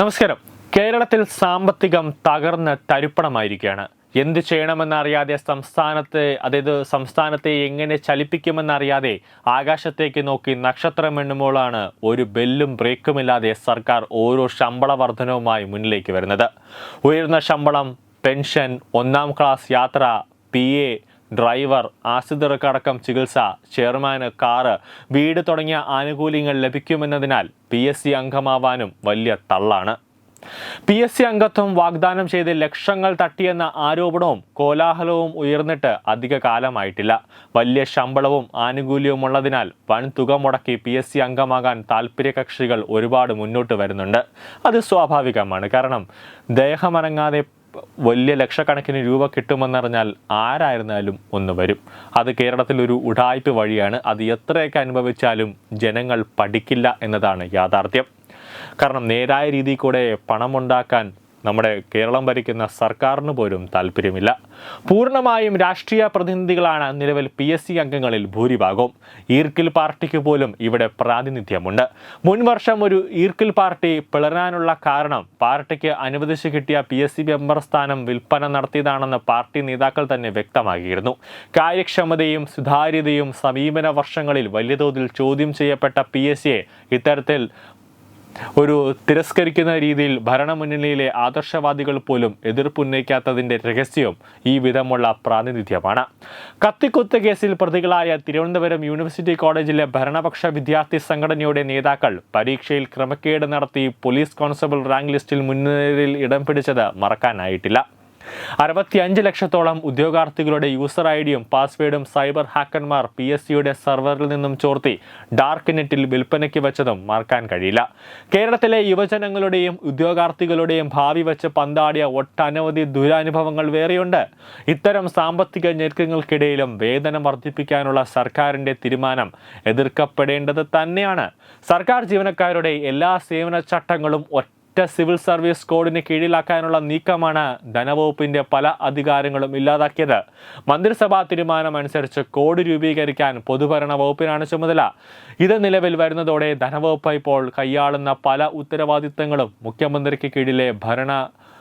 നമസ്കാരം. കേരളത്തിൽ സാമ്പത്തികം തകർന്ന് തരിപ്പണമായിരിക്കുകയാണ്. എന്ത് ചെയ്യണമെന്നറിയാതെ സംസ്ഥാനത്തെ അതായത് സംസ്ഥാനത്തെ എങ്ങനെ ചലിപ്പിക്കുമെന്നറിയാതെ ആകാശത്തേക്ക് നോക്കി നക്ഷത്രം എണ്ണുമ്പോഴാണ് ഒരു ബെല്ലും ബ്രേക്കുമില്ലാതെ സർക്കാർ ഓരോ ശമ്പള വർധനവുമായി മുന്നിലേക്ക് വരുന്നത്. ഉയർന്ന ശമ്പളം പെൻഷൻ ഒന്നാം ക്ലാസ് യാത്ര പി എ ഡ്രൈവർ ആശുപത്രിക്കടക്കം ചികിത്സ ചെയർമാന് കാറ് വീട് തുടങ്ങിയ ആനുകൂല്യങ്ങൾ ലഭിക്കുമെന്നതിനാൽ പി എസ് സി അംഗമാവാനും വലിയ തള്ളാണ്. പി എസ് സി അംഗത്വം വാഗ്ദാനം ചെയ്ത് ലക്ഷങ്ങൾ തട്ടിയെന്ന ആരോപണവും കോലാഹലവും ഉയർന്നിട്ട് അധിക കാലമായിട്ടില്ല. വലിയ ശമ്പളവും ആനുകൂല്യവും ഉള്ളതിനാൽ വൻ തുക മുടക്കി പി എസ് സി അംഗമാകാൻ താല്പര്യ കക്ഷികൾ ഒരുപാട് മുന്നോട്ട് വരുന്നുണ്ട്. അത് സ്വാഭാവികമാണ്. കാരണം ദേഹമനങ്ങാതെ വലിയ ലക്ഷക്കണക്കിന് രൂപ കിട്ടുമെന്നറിഞ്ഞാൽ ആരായിരുന്നാലും ഒന്ന് വരും. അത് കേരളത്തിലൊരു ഉടായ്പ് വഴിയാണ്. അത് എത്രയൊക്കെ അനുഭവിച്ചാലും ജനങ്ങൾ പഠിക്കില്ല എന്നതാണ് യാഥാർത്ഥ്യം. കാരണം നേരായ രീതിയിൽ കൂടെ പണമുണ്ടാക്കാൻ നമ്മുടെ കേരളം ഭരിക്കുന്ന സർക്കാരിന് പോലും താല്പര്യമില്ല. പൂർണമായും രാഷ്ട്രീയ പ്രതിനിധികളാണ് നിലവിൽ പി എസ് സി അംഗങ്ങളിൽ ഭൂരിഭാഗവും. ഈർക്കിൽ പാർട്ടിക്ക് പോലും ഇവിടെ പ്രാതിനിധ്യമുണ്ട്. മുൻ വർഷം ഒരു ഈർക്കിൽ പാർട്ടി പിളരാനുള്ള കാരണം പാർട്ടിക്ക് അനുവദിച്ചു കിട്ടിയ പി എസ് സി മെമ്പർ സ്ഥാനം വിൽപ്പന നടത്തിയതാണെന്ന് പാർട്ടി നേതാക്കൾ തന്നെ വ്യക്തമാക്കിയിരുന്നു. കാര്യക്ഷമതയും സുതാര്യതയും സമീപന വർഷങ്ങളിൽ വലിയ തോതിൽ ചോദ്യം ചെയ്യപ്പെട്ട പി എസ് സിയെ ഇത്തരത്തിൽ ഒരു തിരസ്കരിക്കുന്ന രീതിയിൽ ഭരണമുന്നണിയിലെ ആദർശവാദികൾ പോലും എതിർപ്പുന്നയിക്കാത്തതിന്റെ രഹസ്യവും ഈ വിധമുള്ള പ്രാതിനിധ്യമാണ്. കത്തിക്കുത്ത് കേസിൽ പ്രതികളായ തിരുവനന്തപുരം യൂണിവേഴ്സിറ്റി കോളേജിലെ ഭരണപക്ഷ വിദ്യാർത്ഥി സംഘടനയുടെ നേതാക്കൾ പരീക്ഷയിൽ ക്രമക്കേട് നടത്തി പോലീസ് കോൺസ്റ്റബിൾ റാങ്ക് ലിസ്റ്റിൽ മുൻനിരയിൽ ഇടം പിടിച്ചത് മറക്കാനായിട്ടില്ല. അറുപത്തിയഞ്ച് ലക്ഷത്തോളം ഉദ്യോഗാർത്ഥികളുടെ യൂസർ ഐ ഡിയും പാസ്വേഡും സൈബർ ഹാക്കർമാർ പി എസ് സിയുടെ സെർവറിൽ നിന്നും ചോർത്തി ഡാർക്ക് നെറ്റിൽ വിൽപ്പനയ്ക്ക് വെച്ചതും മറക്കാൻ കഴിയില്ല. കേരളത്തിലെ യുവജനങ്ങളുടെയും ഉദ്യോഗാർത്ഥികളുടെയും ഭാവി വെച്ച് പന്താടിയ ഒട്ടനവധി ദുരനുഭവങ്ങൾ വേറെയുണ്ട്. ഇത്തരം സാമ്പത്തിക ഞെരുക്കങ്ങൾക്കിടയിലും വേതനം വർദ്ധിപ്പിക്കാനുള്ള സർക്കാരിന്റെ തീരുമാനം എതിർക്കപ്പെടേണ്ടത് തന്നെയാണ്. സർക്കാർ ജീവനക്കാരുടെ എല്ലാ സേവന ചട്ടങ്ങളും ഒറ്റ ഒറ്റ സിവിൽ സർവീസ് കോഡിന് കീഴിലാക്കാനുള്ള നീക്കമാണ് ധനവകുപ്പിന്റെ പല അധികാരങ്ങളും ഇല്ലാതാക്കിയത്. മന്ത്രിസഭാ തീരുമാനം അനുസരിച്ച് കോഡ് രൂപീകരിക്കാൻ പൊതുഭരണ വകുപ്പിനാണ് ചുമതല. ഇത് നിലവിൽ വരുന്നതോടെ ധനവകുപ്പ് ഇപ്പോൾ കൈയാളുന്ന പല ഉത്തരവാദിത്തങ്ങളും മുഖ്യമന്ത്രിക്ക് കീഴിലെ ഭരണ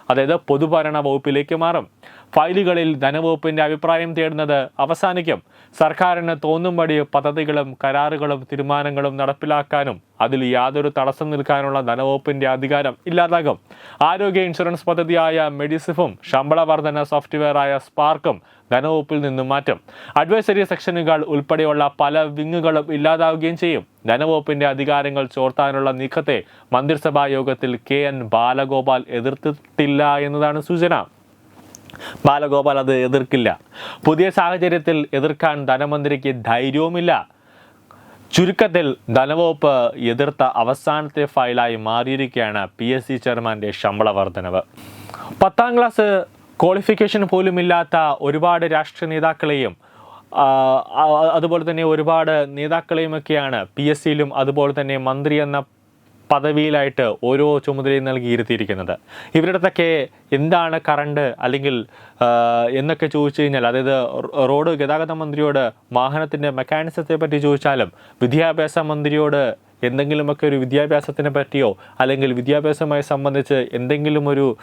അതായത് പൊതുഭരണ വകുപ്പിലേക്ക് മാറും. ഫയലുകളിൽ ധനവകുപ്പിന്റെ അഭിപ്രായം തേടുന്നത് അവസാനിക്കും. സർക്കാരിന് തോന്നുംപടി പദ്ധതികളും കരാറുകളും തീരുമാനങ്ങളും നടപ്പിലാക്കാനും അതിൽ യാതൊരു തടസ്സം നിൽക്കാനുള്ള ധനവകുപ്പിന്റെ അധികാരം ഇല്ലാതാകും. ആരോഗ്യ ഇൻഷുറൻസ് പദ്ധതിയായ മെഡിസിഫും ശമ്പള വർധന സോഫ്റ്റ്വെയറായ സ്പാർക്കും ധനവകുപ്പിൽ നിന്നും മാറ്റും. അഡ്വൈസറി സെക്ഷനുകൾ ഉൾപ്പെടെയുള്ള പല വിങ്ങുകളും ഇല്ലാതാവുകയും ചെയ്യും. ധനവകുപ്പിന്റെ അധികാരങ്ങൾ ചോർത്താനുള്ള നീക്കത്തെ മന്ത്രിസഭാ യോഗത്തിൽ കെ എൻ ബാലഗോപാൽ എതിർത്തിട്ടില്ല എന്നതാണ് സൂചന. ബാലഗോപാൽ അത് എതിർക്കില്ല. പുതിയ സാഹചര്യത്തിൽ എതിർക്കാൻ ധനമന്ത്രിക്ക് ധൈര്യവുമില്ല. ചുരുക്കത്തിൽ ധനവകുപ്പ് എതിർത്ത അവസാനത്തെ ഫയലായി മാറിയിരിക്കുകയാണ് പി എസ് സി ചെയർമാന്റെ ശമ്പള വർധനവ്. പത്താം ക്ലാസ് ക്വാളിഫിക്കേഷൻ പോലുമില്ലാത്ത ഒരുപാട് രാഷ്ട്രീയ നേതാക്കളെയും അതുപോലെ തന്നെ ഒരുപാട് നേതാക്കളെയുമൊക്കെയാണ് പി എസ് സിയിലും അതുപോലെ തന്നെ മന്ത്രി എന്ന പദവിയിലായിട്ട് ഓരോ ചുമതലയും നൽകിയിരുത്തിയിരിക്കുന്നത് ഇവരുടെയൊക്കെ എന്താണ് കറണ്ട് അല്ലെങ്കിൽ എന്നൊക്കെ ചോദിച്ചു കഴിഞ്ഞാൽ അതായത് റോഡ് ഗതാഗത മന്ത്രിയോട് വാഹനത്തിന്റെ മെക്കാനിസത്തെ പറ്റി ചോദിച്ചാലും വിദ്യാഭ്യാസ മന്ത്രിയോട് എന്തെങ്കിലുമൊക്കെ ഒരു വിദ്യാഭ്യാസത്തിനെ പറ്റിയോ അല്ലെങ്കിൽ വിദ്യാഭ്യാസമായി സംബന്ധിച്ച് എന്തെങ്കിലും ഒരു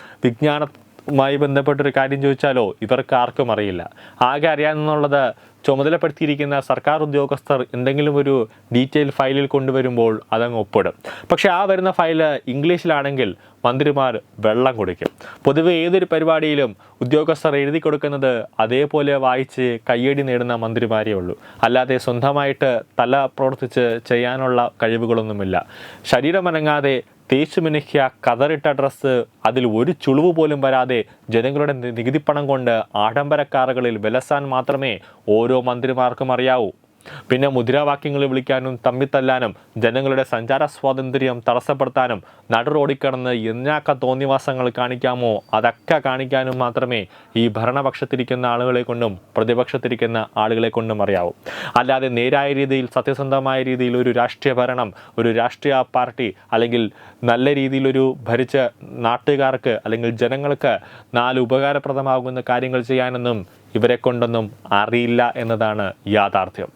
വിജ്ഞാനവുമായി ബന്ധപ്പെട്ടൊരു കാര്യം ചോദിച്ചാലോ? ഇവർക്ക് ആർക്കും അറിയില്ല. ആകെ അറിയാമെന്നുള്ളത് ചുമതലപ്പെടുത്തിയിരിക്കുന്ന സർക്കാർ ഉദ്യോഗസ്ഥർ എന്തെങ്കിലും ഒരു ഡീറ്റെയിൽ ഫയലിൽ കൊണ്ടുവരുമ്പോൾ അതങ്ങ് ഒപ്പിടും. പക്ഷേ ആ വരുന്ന ഫയൽ ഇംഗ്ലീഷിലാണെങ്കിൽ മന്ത്രിമാർ വെള്ളം കുടിക്കും. പൊതുവെ ഏതൊരു പരിപാടിയിലും ഉദ്യോഗസ്ഥർ എഴുതി കൊടുക്കുന്നത് അതേപോലെ വായിച്ച് കയ്യടി നേടുന്ന മന്ത്രിമാരേ ഉള്ളൂ. അല്ലാതെ സ്വന്തമായിട്ട് തല പ്രവർത്തിച്ച് ചെയ്യാനുള്ള കഴിവുകളൊന്നുമില്ല. ശരീരമനങ്ങാതെ തേച്ചു മിനുക്കിയ കതറിട്ട ഡ്രസ്സ് അതിൽ ഒരു ചുളിവ് പോലും വരാതെ ജനങ്ങളുടെ നികുതിപ്പണം കൊണ്ട് ആഡംബര കാറുകളിൽ വിലസാൻ മാത്രമേ ഓരോ മന്ത്രിമാർക്കും അറിയാവൂ. പിന്നെ മുദ്രാവാക്യങ്ങൾ വിളിക്കാനും തമ്മിത്തല്ലാനും ജനങ്ങളുടെ സഞ്ചാര സ്വാതന്ത്ര്യം തടസ്സപ്പെടുത്താനും നടുറോടിക്കടന്ന് എന്നാക്ക തോന്നിവാസങ്ങൾ കാണിക്കാമോ അതൊക്കെ കാണിക്കാനും മാത്രമേ ഈ ഭരണപക്ഷത്തിരിക്കുന്ന ആളുകളെ കൊണ്ടും പ്രതിപക്ഷത്തിരിക്കുന്ന ആളുകളെ കൊണ്ടും അറിയാവൂ. അല്ലാതെ നേരായ രീതിയിൽ സത്യസന്ധമായ രീതിയിൽ ഒരു രാഷ്ട്രീയ ഭരണം ഒരു രാഷ്ട്രീയ പാർട്ടി അല്ലെങ്കിൽ നല്ല രീതിയിലൊരു ഭരിച്ച നാട്ടുകാർക്ക് അല്ലെങ്കിൽ ജനങ്ങൾക്ക് നാല് ഉപകാരപ്രദമാകുന്ന കാര്യങ്ങൾ ചെയ്യാനൊന്നും ഇവരെ കൊണ്ടൊന്നും അറിയില്ല എന്നതാണ് യാഥാർത്ഥ്യം.